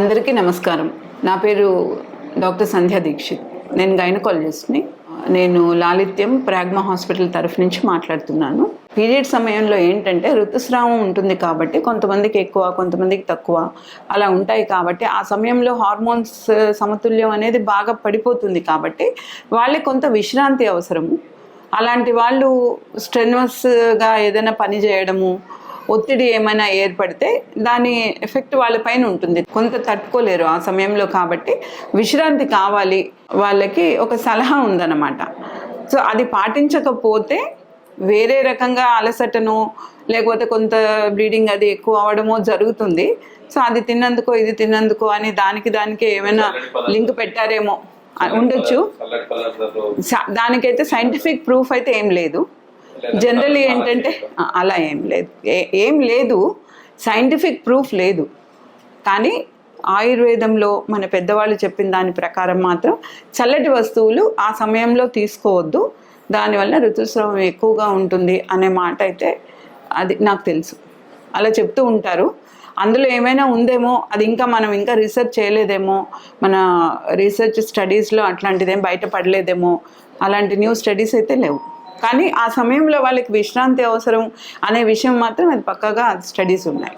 అందరికీ నమస్కారం. నా పేరు డాక్టర్ సంధ్యా దీక్షిత్. నేను గైనకాలజిస్ట్ని. నేను లాలిత్యం ప్రాగ్మా హాస్పిటల్ తరఫు నుంచి మాట్లాడుతున్నాను. పీరియడ్ సమయంలో ఏంటంటే ఋతుస్రావం ఉంటుంది కాబట్టి కొంతమందికి ఎక్కువ కొంతమందికి తక్కువ అలా ఉంటాయి కాబట్టి ఆ సమయంలో హార్మోన్స్ సమతుల్యం అనేది బాగా పడిపోతుంది కాబట్టి వాళ్ళకి కొంత విశ్రాంతి అవసరము. అలాంటి వాళ్ళు స్ట్రెన్వస్గా ఏదైనా పని చేయడము ఒత్తిడి ఏమైనా ఏర్పడితే దాని ఎఫెక్ట్ వాళ్ళపైన ఉంటుంది. కొంత తట్టుకోలేరు ఆ సమయంలో కాబట్టి విశ్రాంతి కావాలి వాళ్ళకి ఒక సలహా ఉందన్నమాట. సో అది పాటించకపోతే వేరే రకంగా అలసటను లేకపోతే కొంత బ్లీడింగ్ అది ఎక్కువ అవడమో జరుగుతుంది. సో అది తిన్నందుకో ఇది తిన్నందుకో అని దానికి దానికి ఏమైనా లింక్ పెట్టారేమో. ఉండొచ్చు. దానికైతే సైంటిఫిక్ ప్రూఫ్ అయితే ఏం లేదు. జనరల్లీ ఏంటంటే అలా ఏం లేదు. ఏ- ఏం లేదు. సైంటిఫిక్ ప్రూఫ్ లేదు. కానీ ఆయుర్వేదంలో మన పెద్దవాళ్ళు చెప్పిన దాని ప్రకారం మాత్రం చల్లటి వస్తువులు ఆ సమయంలో తీసుకోవద్దు. దానివల్ల ఋతుస్రావం ఎక్కువగా ఉంటుంది అనే మాట అయితే అది నాకు తెలుసు. అలా చెప్తూ ఉంటారు. అందులో ఏమైనా ఉందేమో అది ఇంకా మనం ఇంకా రీసెర్చ్ చేయలేదేమో మన రీసెర్చ్ స్టడీస్లో అట్లాంటిదేం బయటపడలేదేమో అలాంటి న్యూ స్టడీస్ అయితే లేవు. కానీ ఆ సమయంలో వాళ్ళకి విశ్రాంతి అవసరం అనే విషయం మాత్రం అది పక్కగా స్టడీస్ ఉన్నాయి.